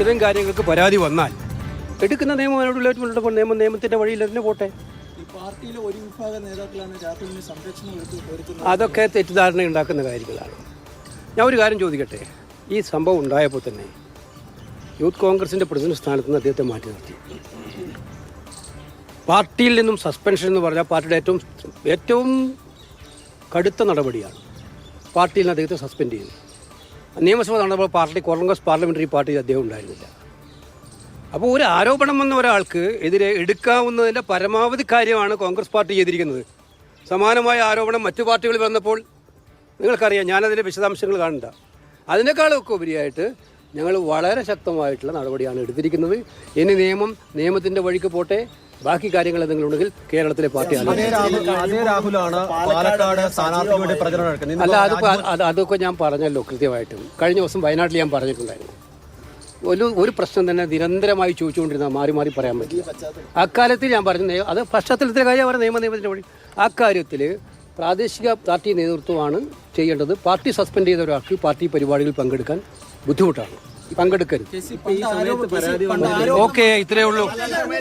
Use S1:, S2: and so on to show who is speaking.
S1: ഇത്തരം കാര്യങ്ങൾക്ക് പരാതി വന്നാൽ എടുക്കുന്ന നിയമം അതിനോടുള്ള നിയമം നിയമത്തിന്റെ വഴിയിൽ തന്നെ പോട്ടെ.
S2: പാർട്ടിയിലെ ഒരു വിഭാഗം നേതാക്കളാണ് രാഹുലിന് സംരക്ഷണം എടുത്ത്
S1: അതൊക്കെ തെറ്റിദ്ധാരണ ഉണ്ടാക്കുന്ന കാര്യങ്ങളാണ്. ഞാൻ ഒരു കാര്യം ചോദിക്കട്ടെ? ഈ സംഭവം ഉണ്ടായപ്പോൾ തന്നെ യൂത്ത് കോൺഗ്രസിന്റെ പ്രസിഡന്റ് സ്ഥാനത്ത് നിന്ന് അദ്ദേഹത്തെ മാറ്റി നിർത്തി. പാർട്ടിയിൽ നിന്നും സസ്പെൻഷൻ എന്ന് പറഞ്ഞാൽ പാർട്ടിയുടെ ഏറ്റവും ഏറ്റവും കടുത്ത നടപടിയാണ്. പാർട്ടിയിൽ നിന്ന് അദ്ദേഹത്തെ സസ്പെൻഡ് ചെയ്തു നിയമസഭ നടന്നപ്പോൾ പാർട്ടി കോൺഗ്രസ് പാർലമെന്ററി പാർട്ടി അദ്ദേഹം ഉണ്ടായിരുന്നില്ല. അപ്പോൾ ഒരു ആരോപണം വന്ന ഒരാൾക്ക് എതിരെ എടുക്കാവുന്നതിന്റെ പരമാവധി കാര്യമാണ് കോൺഗ്രസ് പാർട്ടി ചെയ്തിരിക്കുന്നത്. സമാനമായ ആരോപണം മറ്റു പാർട്ടികൾ വന്നപ്പോൾ നിങ്ങൾക്കറിയാം ഞാനതിന്റെ വിശദാംശങ്ങൾ കാണണ്ട. അതിനേക്കാളൊക്കെ ഉപരിയായിട്ട് ഞങ്ങൾ വളരെ ശക്തമായിട്ടുള്ള നടപടിയാണ് എടുത്തിരിക്കുന്നത്. ഇനി നിയമം നിയമത്തിന്റെ വഴിക്ക് പോട്ടെ. ബാക്കി കാര്യങ്ങൾ എന്തെങ്കിലും ഉണ്ടെങ്കിൽ കേരളത്തിലെ
S3: പാർട്ടിയാണ്
S1: അല്ല അത് അതൊക്കെ ഞാൻ പറഞ്ഞല്ലോ കൃത്യമായിട്ടും. കഴിഞ്ഞ ദിവസം വയനാട്ടിൽ ഞാൻ പറഞ്ഞിട്ടുണ്ടായിരുന്നു. ഒരു ഒരു പ്രശ്നം തന്നെ നിരന്തരമായി ചോദിച്ചുകൊണ്ടിരുന്ന മാറി മാറി പറയാൻ പറ്റില്ല. അക്കാര്യത്തിൽ ഞാൻ പറഞ്ഞു അത് പശ്ചാത്തലത്തിലെ കാര്യം അവരുടെ നിയമ നിയമത്തിന്റെ വഴി. അക്കാര്യത്തിൽ പ്രാദേശിക പാർട്ടി നേതൃത്വമാണ് ചെയ്യേണ്ടത് പാർട്ടി സസ്പെൻഡ് ചെയ്ത ഒരാൾക്ക് പാർട്ടി പരിപാടികളിൽ പങ്കെടുക്കാൻ ബുദ്ധിമുട്ടാണ്. പങ്കെടുക്കരുത്. ഓക്കെ ഇത്രയേ ഉള്ളൂ.